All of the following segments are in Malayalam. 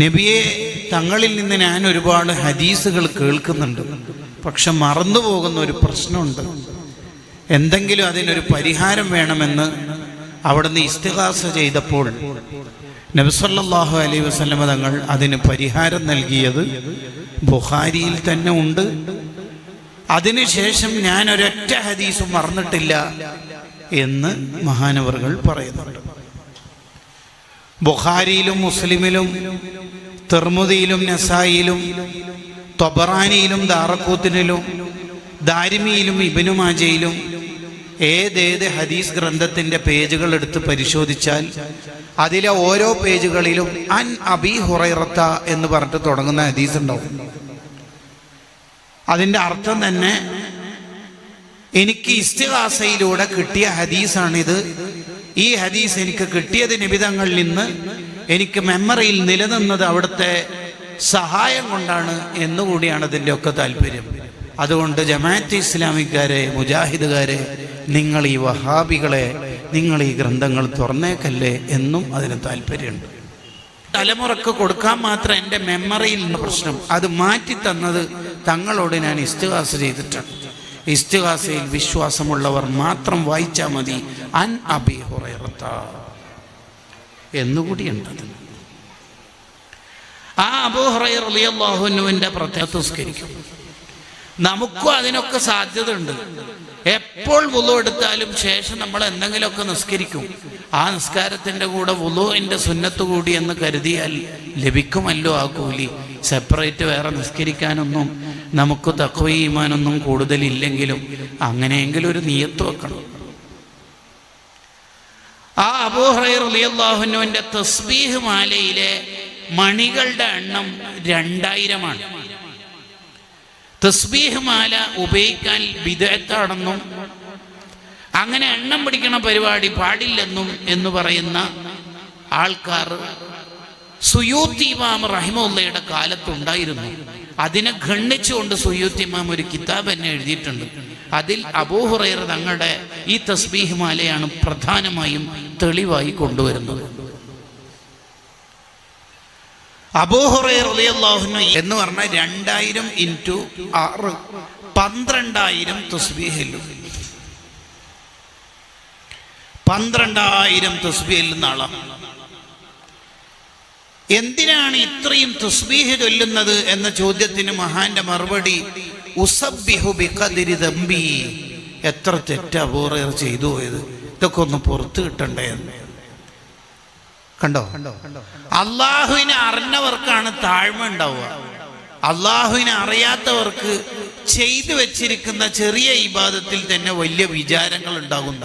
നബിയെ തങ്ങളിൽ നിന്ന് ഞാൻ ഒരുപാട് ഹദീസുകൾ കേൾക്കുന്നുണ്ട്. പക്ഷെ മറന്നു പോകുന്ന ഒരു പ്രശ്നമുണ്ട്. എന്തെങ്കിലും അതിനൊരു പരിഹാരം വേണമെന്ന് അവിടുന്ന് ഇസ്തിഹാസ ചെയ്തപ്പോൾ നബ്സല്ലാഹു അലൈ വസ്ലമ തങ്ങൾ അതിന് പരിഹാരം നൽകിയത് ബുഹാരിയിൽ തന്നെ ഉണ്ട്. അതിനുശേഷം ഞാൻ ഒരൊറ്റ ഹദീസും മറന്നിട്ടില്ല എന്ന് മഹാനവറുകൾ പറയുന്നുണ്ട്. ബുഖാരിയിലും മുസ്ലിമിലും തെർമുദിയിലും നസായിലും തൊബറാനിയിലും ദാറക്കൂത്തിനിലും ദാരിമിയിലും ഇബനുമാജയിലും ഏതേത് ഹദീസ് ഗ്രന്ഥത്തിന്റെ പേജുകൾ എടുത്ത് പരിശോധിച്ചാൽ അതിലെ ഓരോ പേജുകളിലും അൻ അബി ഹുറൈറത്ത എന്ന് പറഞ്ഞിട്ട് തുടങ്ങുന്ന ഹദീസ് ഉണ്ടാവും. അതിന്റെ അർത്ഥം തന്നെ എനിക്ക് ഇസ്തിഹാസയിലൂടെ കിട്ടിയ ഹദീസാണിത്. ഈ ഹദീസ് എനിക്ക് കിട്ടിയത് നിബിതങ്ങളിൽ നിന്ന് എനിക്ക് മെമ്മറിയിൽ നിലനിന്നത് അവിടുത്തെ സഹായം കൊണ്ടാണ് എന്നുകൂടിയാണ് അതിന്റെ ഒക്കെ താല്പര്യം. അതുകൊണ്ട് ജമാഅത്ത് ഇസ്ലാമിക്കാരെ മുജാഹിദുകാരെ നിങ്ങൾ ഈ വഹാബികളെ നിങ്ങൾ ഈ ഗ്രന്ഥങ്ങൾ തുറന്നേക്കല്ലേ എന്നും അതിന് താല്പര്യമുണ്ട്. തലമുറയ്ക്ക് കൊടുക്കാൻ മാത്രം എന്റെ മെമ്മറിയിൽ നിന്ന് പ്രശ്നം. അത് മാറ്റി തന്നത് തങ്ങളോട് ഞാൻ ഇസ്തുവാസ് ചെയ്തിട്ടാണ് ഇസ്തിഹാസയിൽ വിശ്വാസമുള്ളവർ മാത്രം വായിച്ചാൽ മതി. അൻ അബി എന്നുകൂടിയുണ്ട് അതിന് ആ അബൂ ഹുറൈർ അലിയല്ലാഹുനുവിന്റെ പ്രത്യേകസ്കരിക്കും നമുക്കും അതിനൊക്കെ സാധ്യത ഉണ്ട് എപ്പോൾ വുളു എടുത്താലും ശേഷം നമ്മൾ എന്തെങ്കിലുമൊക്കെ നിസ്കരിക്കും. ആ നിസ്കാരത്തിന്റെ കൂടെ വുളുവിന്റെ സുന്നത്ത് കൂടി എന്ന് കരുതിയാൽ ലഭിക്കുമല്ലോ ആ കൂലി. സെപ്പറേറ്റ് വേറെ നിസ്കരിക്കാനൊന്നും നമുക്ക് തക്വീമാനൊന്നും കൂടുതലില്ലെങ്കിലും അങ്ങനെയെങ്കിലും ഒരു നിയത്ത് വെക്കണം. ആ അബൂഹറൈർ അലിയല്ലാഹുനുവിന്റെ തസ്ബീഹ് മാലയിലെ മണികളുടെ എണ്ണം രണ്ടായിരമാണ്. തസ്ബീഹ് മാല ഉപയോഗിക്കാൻ വിദഗ്ധാണെന്നും അങ്ങനെ എണ്ണം പിടിക്കണ പരിപാടി പാടില്ലെന്നും എന്ന് പറയുന്ന ആൾക്കാർ സുയൂത്തി ഇമാം റഹിമുള്ളയുടെ കാലത്തുണ്ടായിരുന്നു. അതിനെ ഖണ്ഡിച്ചുകൊണ്ട് സുയൂത്തി ഇമാം ഒരു കിതാബ് തന്നെ എഴുതിയിട്ടുണ്ട്. അതിൽ അബൂഹുറൈർ തങ്ങളുടെ ഈ തസ്ബീഹ് മാലയാണ് പ്രധാനമായും തെളിവായി കൊണ്ടുവരുന്നത്. അബൂഹുറൈറിയാഹുനു എന്ന് പറഞ്ഞാൽ രണ്ടായിരം ഇന്റു ആറ് പന്ത്രണ്ടായിരം തസ്ബീഹിലും പന്ത്രണ്ടായിരം തസ്ബീഹിൽ നാളാം. എന്തിനാണ് ഇത്രയും തസ്ബീഹ് ചൊല്ലുന്നത് എന്ന ചോദ്യത്തിന് മഹാന്റെ മറുപടി ദമ്പി എത്ര തെറ്റാ അബൂറേർ ചെയ്തു പോയത്. ഇതൊക്കെ ഒന്ന് പുറത്തു കിട്ടണ്ടേ കണ്ടോ? അള്ളാഹുവിനെ അറിഞ്ഞവർക്കാണ് താഴ്മ ഉണ്ടാവുക. അള്ളാഹുവിനെ അറിയാത്തവർക്ക് ചെയ്തു വെച്ചിരിക്കുന്ന ചെറിയ ഇബാദത്തിൽ തന്നെ വലിയ വിചാരങ്ങൾ ഉണ്ടാകുന്ന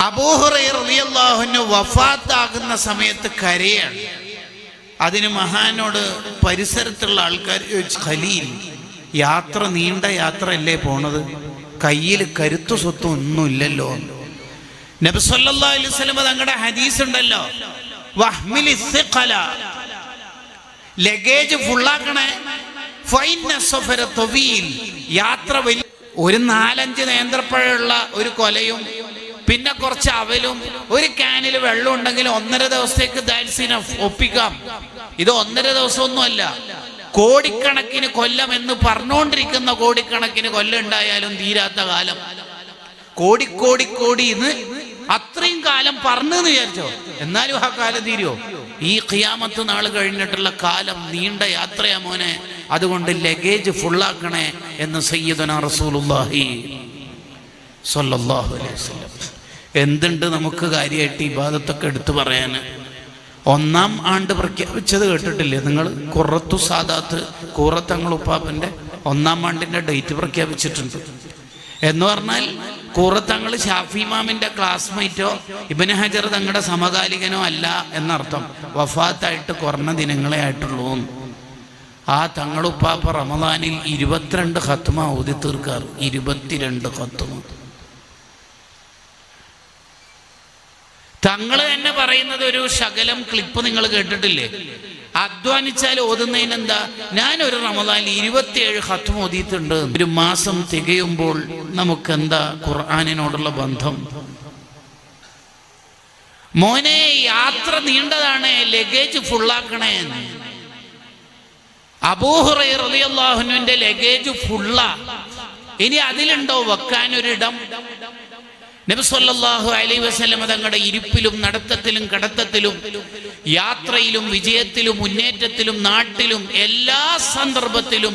അബൂഹുറൈറിയാഹുവിന് വഫാത്താകുന്ന സമയത്ത് കരയാണ്. അതിന് മഹാനോട് പരിസരത്തുള്ള ആൾക്കാർ ചോദിച്ചു ഖലീൽ യാത്ര നീണ്ട യാത്ര അല്ലേ പോണത്? കയ്യിൽ കരുത്തു സ്വത്തും ഒന്നുമില്ലല്ലോ ഇല്ലല്ലോ. സ്വലമ തങ്ങളുടെ ഹദീസ് ഉണ്ടല്ലോ. ലഗേജ് ഫുള്ളാക്കണേ. യാത്ര വലിയ ഒരു നാലഞ്ച് നേന്ത്രപ്പഴമുള്ള ഒരു കൊലയും പിന്നെ കുറച്ച് അവലും. ഒരു ക്യാനിൽ വെള്ളം ഉണ്ടെങ്കിൽ ഒന്നര ദിവസത്തേക്ക് ദാൻസിനെ ഒപ്പിക്കാം. ഇത് ഒന്നര ദിവസമൊന്നുമല്ല. കോടിക്കണക്കിന് കൊല്ലം എന്ന് പറഞ്ഞുകൊണ്ടിരിക്കുന്ന കോടിക്കണക്കിന് കൊല്ലം ഉണ്ടായാലും തീരാത്ത കാലം. കോടി കോടി എന്ന് അത്രയും കാലം പറഞ്ഞെന്ന് വിചാരിച്ചോ? എന്നാലും ആ കാലം തീരുവോ? ഈ ഖിയാമത്ത് നാൾ കഴിഞ്ഞിട്ടുള്ള കാലം നീണ്ട യാത്രയാ മോനെ. അതുകൊണ്ട് ലഗേജ് ഫുള്ളാക്കണേ എന്ന് സയ്യിദന റസൂലുള്ളാഹി സ്വല്ലല്ലാഹു അലൈഹി വസല്ലം. എന്തുണ്ട് നമുക്ക് കാര്യമായിട്ട് ഇബാദത്തൊക്കെ എടുത്തു പറയാൻ? ഒന്നാം ആണ്ട് പ്രഖ്യാപിച്ചത് കേട്ടിട്ടില്ലേ നിങ്ങൾ? കുറത്തു സാദാത്ത് കൂറത്തങ്ങൾ ഉപ്പാപ്പന്റെ ഒന്നാം ആണ്ടിന്റെ ഡേറ്റ് പ്രഖ്യാപിച്ചിട്ടുണ്ട്. എന്ന് പറഞ്ഞാൽ കൂറത്തങ്ങൾ ഷാഫി ഇമാമിന്റെ ക്ലാസ്മേറ്റോ ഇബന് ഹജർ തങ്ങളുടെ സമകാലികനോ അല്ല എന്നർത്ഥം. വഫാത്തായിട്ട് കുറഞ്ഞ ദിനങ്ങളെ ആയിട്ടുള്ളൂ. ആ തങ്ങളുപ്പാപ്പ റമദാനിൽ ഇരുപത്തിരണ്ട് ഖത്മ ഊതി തീർക്കാറ്. ഇരുപത്തിരണ്ട് ഖത്മ. തങ്ങൾ തന്നെ പറയുന്നത് ഒരു ശകലം ക്ലിപ്പ് നിങ്ങൾ കേട്ടിട്ടില്ലേ? അധ്വാനിച്ചാൽ ഓതുന്നതിന് എന്താ? ഞാൻ ഒരു റമദാനിൽ ഇരുപത്തിയേഴ് ഹത്തും ഓതിയിട്ടുണ്ട്. ഒരു മാസം തികയുമ്പോൾ നമുക്ക് എന്താ ഖുർആാനിനോടുള്ള ബന്ധം. മോനെ യാത്ര നീണ്ടതാണ് ലഗേജ് ഫുള്ളാക്കണേ അബൂഹുറൈറിയാഹുനുവിന്റെ ലഗേജ് ഫുള്ള ഇനി അതിലുണ്ടോ? വെക്കാൻ ഒരിടം നബിസ്വല്ലാഹു അലൈ വസ്ലം തങ്ങളുടെ ഇരിപ്പിലും നടത്തത്തിലും കടത്തത്തിലും യാത്രയിലും വിജയത്തിലും മുന്നേറ്റത്തിലും നാട്ടിലും എല്ലാ സന്ദർഭത്തിലും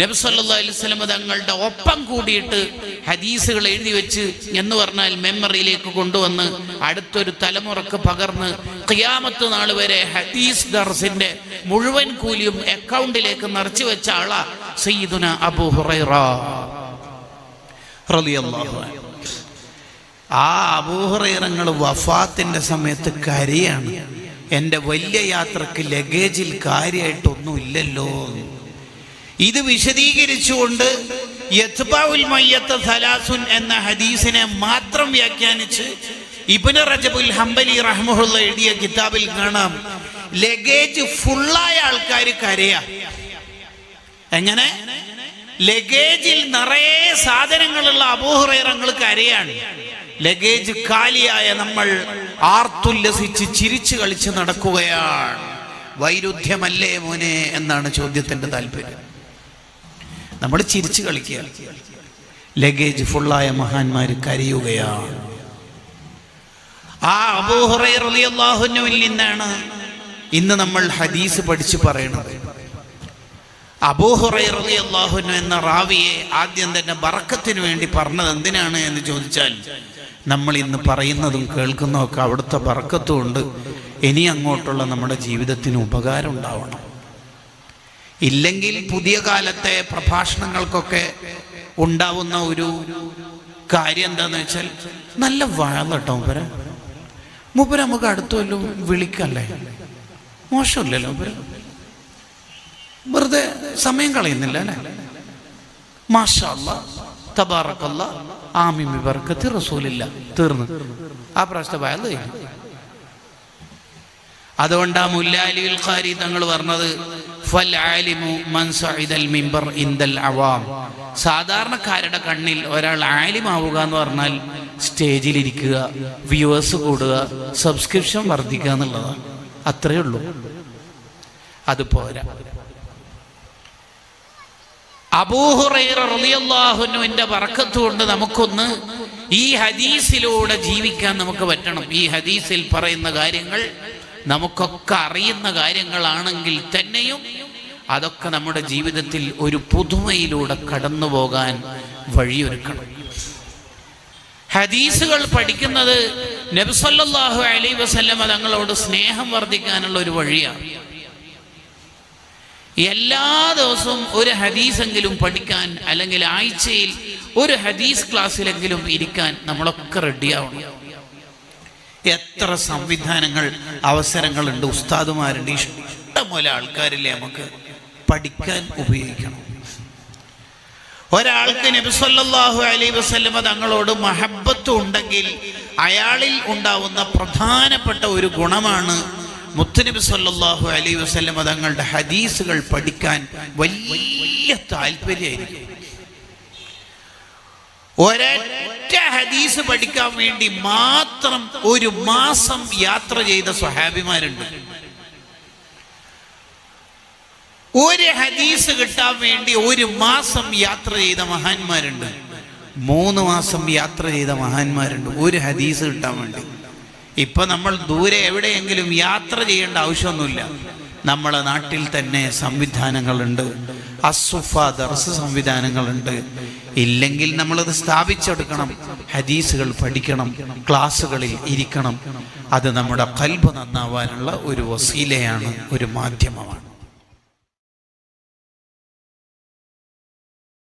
നബിസ്വല്ലാ അലൈവല്ലം തങ്ങളുടെ ഒപ്പം കൂടിയിട്ട് ഹദീസുകൾ എഴുതി വെച്ച് എന്ന് പറഞ്ഞാൽ മെമ്മറിയിലേക്ക് കൊണ്ടുവന്ന് അടുത്തൊരു തലമുറയ്ക്ക് പകർന്ന് ഖിയാമത്ത് നാൾ വരെ ഹദീസ് ദർസിന്റെ മുഴുവൻ കൂലിയും അക്കൗണ്ടിലേക്ക് നിറച്ചു വെച്ച ആളാ സയ്യിദുന അബു ഹുറൈറ. റളിയല്ലാഹു അൻഹു. ആ അബൂഹറങ്ങൾ വഫാത്തിന്റെ സമയത്ത് കരയാണ്. എന്റെ വലിയ യാത്രയ്ക്ക് ലഗേജിൽ കാര്യമായിട്ടൊന്നും ഇല്ലല്ലോ ഇത് വിശദീകരിച്ചുകൊണ്ട് സലാസുൻ എന്ന ഹദീസിനെ മാത്രം വ്യാഖ്യാനിച്ച് ഇബ്നു റജബുൽ ഹംബലി റഹ്മുള്ള എഴുതിയ കിതാബിൽ കാണാം. ലഗേജ് ഫുള്ളായ ആൾക്കാർ കരയാ. എങ്ങനെ? ലഗേജിൽ നിറയെ സാധനങ്ങളുള്ള അബൂഹുറങ്ങൾ കരയാണ്. ലഗേജ് കാലിയായ നമ്മൾ ആർത്തുല്ലസിച്ച് ചിരിച്ചു കളിച്ച് നടക്കുകയാണ്. വൈരുദ്ധ്യമല്ലേ മോനെ എന്നാണ് ചോദ്യത്തിന്റെ താല്പര്യം. നമ്മൾ ചിരിച്ചു കളിക്കുക. ലഗേജ് ഫുള്ളായ മഹാന്മാർ കരയുകയാണ്. ആ അബൂഹുറൈറിയാഹുനുവിൽ നിന്നാണ് ഇന്ന് നമ്മൾ ഹദീസ് പഠിച്ചു പറയണത്. അബൂഹുറൈറിയാഹുനു എന്ന റാവിയെ ആദ്യം തന്നെ ബറക്കത്തിന് വേണ്ടി പറഞ്ഞത് എന്തിനാണ് എന്ന് ചോദിച്ചാൽ നമ്മൾ ഇന്ന് പറയുന്നതും കേൾക്കുന്നതും ഒക്കെ അവിടുത്തെ പറക്കത്തുകൊണ്ട് ഇനി അങ്ങോട്ടുള്ള നമ്മുടെ ജീവിതത്തിന് ഉപകാരം ഉണ്ടാവണം. ഇല്ലെങ്കിൽ പുതിയ കാലത്തെ പ്രഭാഷണങ്ങൾക്കൊക്കെ ഉണ്ടാവുന്ന ഒരു കാര്യം എന്താന്ന് വെച്ചാൽ നല്ല വാഴട്ടോ മൂപ്പര. മൂപ്പര നമുക്ക് അടുത്ത കൊല്ലം വിളിക്കല്ലേ? മോശമില്ലല്ലോ മൂപ്പര. വെറുതെ സമയം കളയുന്നില്ല അല്ലേ? മാഷല്ല തബാറക്കല്ല ആമിമി ബർക്കത്തി റസൂലില്ല. തീർന്നു. ആ പ്രാവശ്യത്തെ കഴിഞ്ഞു. അതുകൊണ്ട് ആ മുല്ലാലിൽ ഖാരി തങ്ങൾ പറഞ്ഞത് സാധാരണക്കാരുടെ കണ്ണിൽ ഒരാൾ ആലിമാവുക എന്ന് പറഞ്ഞാൽ സ്റ്റേജിൽ ഇരിക്കുക വ്യൂവേഴ്സ് കൂടുക സബ്സ്ക്രിപ്ഷൻ വർദ്ധിക്കുക എന്നുള്ളതാണ്. അത്രയേ ഉള്ളൂ. അത് പോരാ. അബൂഹുറൈറിയാഹുനുവിന്റെ പറക്കത്ത് കൊണ്ട് നമുക്കൊന്ന് ഈ ഹദീസിലൂടെ ജീവിക്കാൻ നമുക്ക് പറ്റണം. ഈ ഹദീസിൽ പറയുന്ന കാര്യങ്ങൾ നമുക്കൊക്കെ അറിയുന്ന കാര്യങ്ങളാണെങ്കിൽ തന്നെയും അതൊക്കെ നമ്മുടെ ജീവിതത്തിൽ ഒരു പുതുമയിലൂടെ കടന്നു പോകാൻ വഴിയൊരുക്കണം. ഹദീസുകൾ പഠിക്കുന്നത് നബ്സല്ലാഹു അലൈ വസല്ലമ തങ്ങളോട് സ്നേഹം വർദ്ധിക്കാനുള്ള ഒരു വഴിയാണ്. എല്ലാ ദിവസവും ഒരു ഹദീസെങ്കിലും പഠിക്കാൻ അല്ലെങ്കിൽ ആഴ്ചയിൽ ഒരു ഹദീസ് ക്ലാസ്സിലെങ്കിലും ഇരിക്കാൻ നമ്മളൊക്കെ റെഡിയാവണം. എത്ര സംവിധാനങ്ങൾ അവസരങ്ങളുണ്ട് ഉസ്താദുമാരുണ്ട് ഇഷ്ടംപോലെ ആൾക്കാരില്ലേ നമുക്ക് പഠിക്കാൻ ഉപയോഗിക്കണം. ഒരാൾക്ക് നബിസല്ലാഹു അലൈ വസല്ലമ തങ്ങളോട് മഹബത്ത് ഉണ്ടെങ്കിൽ അയാളിൽ ഉണ്ടാവുന്ന പ്രധാനപ്പെട്ട ഒരു ഗുണമാണ് മുത്തുനബി സല്ലാഹു അലൈ വസല്ലമ തങ്ങളുടെ ഹദീസുകൾ പഠിക്കാൻ വലിയ താല്പര്യമായിരിക്കും. ഒരൊറ്റ ഹദീസ് പഠിക്കാൻ വേണ്ടി മാത്രം ഒരു മാസം യാത്ര ചെയ്ത സ്വഹാബിമാരുണ്ട്. ഒരു ഹദീസ് കിട്ടാൻ വേണ്ടി ഒരു മാസം യാത്ര ചെയ്ത മഹാന്മാരുണ്ട്. മൂന്ന് മാസം യാത്ര ചെയ്ത മഹാന്മാരുണ്ട്. ഒരു ഹദീസ് കിട്ടാൻ വേണ്ടി. ഇപ്പൊ നമ്മൾ ദൂരെ എവിടെയെങ്കിലും യാത്ര ചെയ്യേണ്ട ആവശ്യമൊന്നുമില്ല. നമ്മളെ നാട്ടിൽ തന്നെ സംവിധാനങ്ങളുണ്ട്. അസുഫ ദർസ് സംവിധാനങ്ങളുണ്ട്. ഇല്ലെങ്കിൽ നമ്മളത് സ്ഥാപിച്ചെടുക്കണം. ഹദീസുകൾ പഠിക്കണം. ക്ലാസ്സുകളിൽ ഇരിക്കണം. അത് നമ്മുടെ കൽബ് നന്നാവാനുള്ള ഒരു വസീലയാണ് ഒരു മാധ്യമമാണ്.